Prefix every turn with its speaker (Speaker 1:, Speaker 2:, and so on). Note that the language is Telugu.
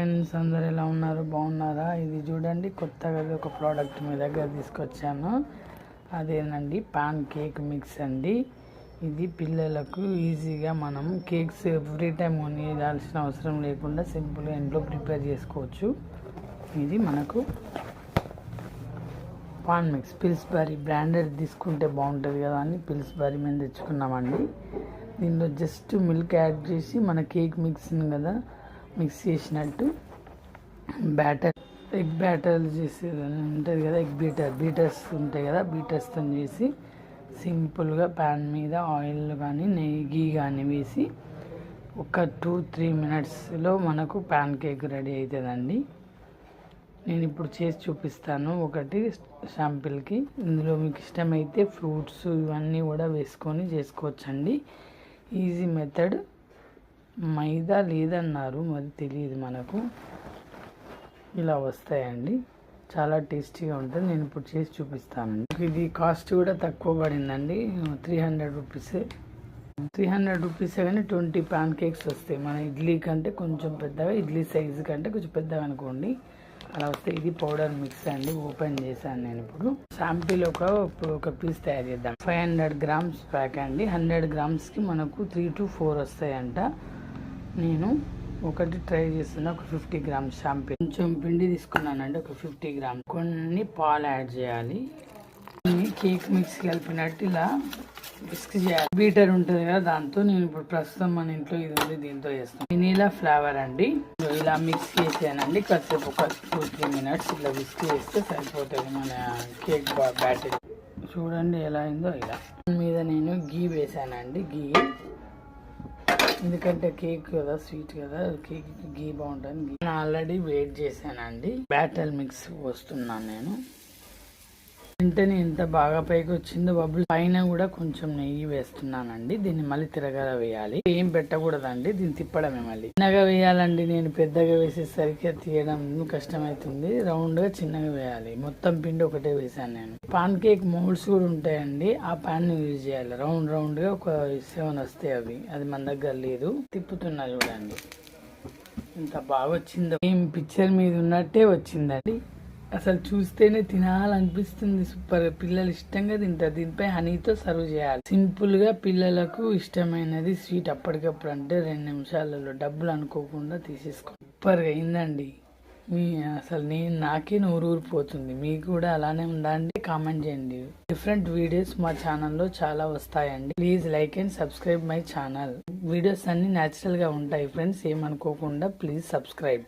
Speaker 1: ఫ్రెండ్స్ అందరు ఎలా ఉన్నారు? బాగున్నారా? ఇది చూడండి కొత్తగా ఒక ప్రోడక్ట్ మీ దగ్గర తీసుకొచ్చాను. అదేనండి పాన్ కేక్ మిక్స్ అండి. ఇది పిల్లలకు ఈజీగా మనం కేక్స్ ఎవ్రీ టైం కొనియాల్సిన అవసరం లేకుండా సింపుల్గా ఇంట్లో ప్రిపేర్ చేసుకోవచ్చు. ఇది మనకు పాన్ మిక్స్ పిల్స్బరీ బ్రాండెడ్ తీసుకుంటే బాగుంటుంది కదా అని పిల్స్బరీ మేము తెచ్చుకున్నామండి. దీనిలో జస్ట్ మిల్క్ యాడ్ చేసి మన కేక్ మిక్స్ని కదా మిక్స్ చేసినట్టు బ్యాటర్ ఎగ్ బ్యాటర్ చేసేది ఉంటుంది కదా ఎగ్ బీటర్ బీటర్స్ ఉంటాయి కదా బీటర్స్తో చేసి సింపుల్గా ప్యాన్ మీద ఆయిల్ కానీ నెయ్యి గీ కానీ వేసి ఒక టూ త్రీ మినిట్స్లో మనకు ప్యాన్ కేక్ రెడీ అవుతుందండి నేను ఇప్పుడు చేసి చూపిస్తాను. ఒకటి షాంపిల్కి. ఇందులో మీకు ఇష్టమైతే ఫ్రూట్స్ ఇవన్నీ కూడా వేసుకొని చేసుకోవచ్చండి. Easy method. మైదా లేదన్నారు మరి తెలియదు మనకు. ఇలా వస్తాయండి. చాలా టేస్టీగా ఉంటుంది. నేను ఇప్పుడు చేసి చూపిస్తానండి ఇది కాస్ట్ కూడా తక్కువ పడిందండి. త్రీ హండ్రెడ్ రూపీసే. త్రీ హండ్రెడ్ రూపీస్ కానీ ట్వంటీ పాన్ కేక్స్ వస్తాయి. మన ఇడ్లీ కంటే కొంచెం పెద్దగా ఇడ్లీ సైజు కంటే కొంచెం పెద్దగా అనుకోండి. అలా వస్తే ఇది పౌడర్ మిక్స్ అండి. ఓపెన్ చేశాను నేను ఇప్పుడు. శాంపిల్ ఒక ఒక పీస్ తయారు చేద్దాం. ఫైవ్ హండ్రెడ్ గ్రామ్స్ ప్యాక్ అండి. హండ్రెడ్ గ్రామ్స్కి మనకు త్రీ టు ఫోర్ వస్తాయంట. నేను ఒకటి ట్రై చేస్తున్నా ఒక ఫిఫ్టీ గ్రామ్స్ షాంపూ. కొంచెం పిండి తీసుకున్నానండి ఒక ఫిఫ్టీ గ్రామ్. కొన్ని పాలు యాడ్ చేయాలి. కొన్ని కేక్ మిక్స్ కలిపినట్టు ఇలా విస్క్ చేయాలి. బీటర్ ఉంటుంది కదా దాంతో నేను ఇప్పుడు ప్రస్తుతం మన ఇంట్లో ఇది ఉంది దీంతో చేస్తాను వెనీలా ఫ్లేవర్ అండి. ఇలా మిక్స్ చేసానండి. కాసేపు ఒక టూ త్రీ మినిట్స్ ఇట్లా విస్క్ చేస్తే సరిపోతుంది మన కేక్ బ్యాటరీ. చూడండి ఎలా అయిందో ఇలా. దాని మీద నేను గీ వేసానండి గీ. ఎందుకంటే కేక్ కదా స్వీట్ కదా కేక్ గీ బాగుంటుంది. నేను ఆల్రెడీ వెయిట్ చేశానండి. బ్యాటర్ మిక్స్ వస్తున్నాను నేను. వెంటనే ఎంత బాగా పైకి వచ్చిందో బబుల్ పైన కూడా కొంచెం నెయ్యి వేస్తున్నానండి. దీన్ని మళ్ళీ తిరగల వేయాలి. ఏం పెట్టకూడదండి. దీన్ని తిప్పడమే మళ్ళీ. చిన్నగా వేయాలండి. నేను పెద్దగా వేసేసరికి తీయడం కష్టమవుతుంది రౌండ్గా చిన్నగా వేయాలి. మొత్తం పిండి ఒకటే వేసాను నేను. పాన్ కేక్ మోల్డ్స్ కూడా ఉంటాయండి. ఆ పాన్ యూజ్ చేయాలి. రౌండ్ రౌండ్గా ఒక సెవెన్ వస్తాయి అవి. అది మన దగ్గర లేదు. తిప్పుతున్నా చూడండి. ఇంత బాగా వచ్చిందో ఏం పిక్చర్ మీద ఉన్నట్టే వచ్చిందండి. అసలు చూస్తేనే తినాలనిపిస్తుంది సూపర్. పిల్లలు ఇష్టంగా తింటారు. దీనిపై హనీతో సర్వ్ చేయాలి. సింపుల్గా పిల్లలకు ఇష్టమైనది స్వీట్ అప్పటికప్పుడు అంటే రెండు నిమిషాలలో డబ్బులు అనుకోకుండా తీసేసుకో. సూపర్గా అయిందండి. మీ అసలు నేను నాకే నూరు ఊరిపోతుంది మీకు కూడా అలానే ఉందండి కామెంట్ చేయండి. డిఫరెంట్ వీడియోస్ మా ఛానల్లో చాలా వస్తాయండి. Please like and subscribe my channel. Videos అన్ని న్యాచురల్గా ఉంటాయి ఫ్రెండ్స్. ఏమనుకోకుండా please subscribe.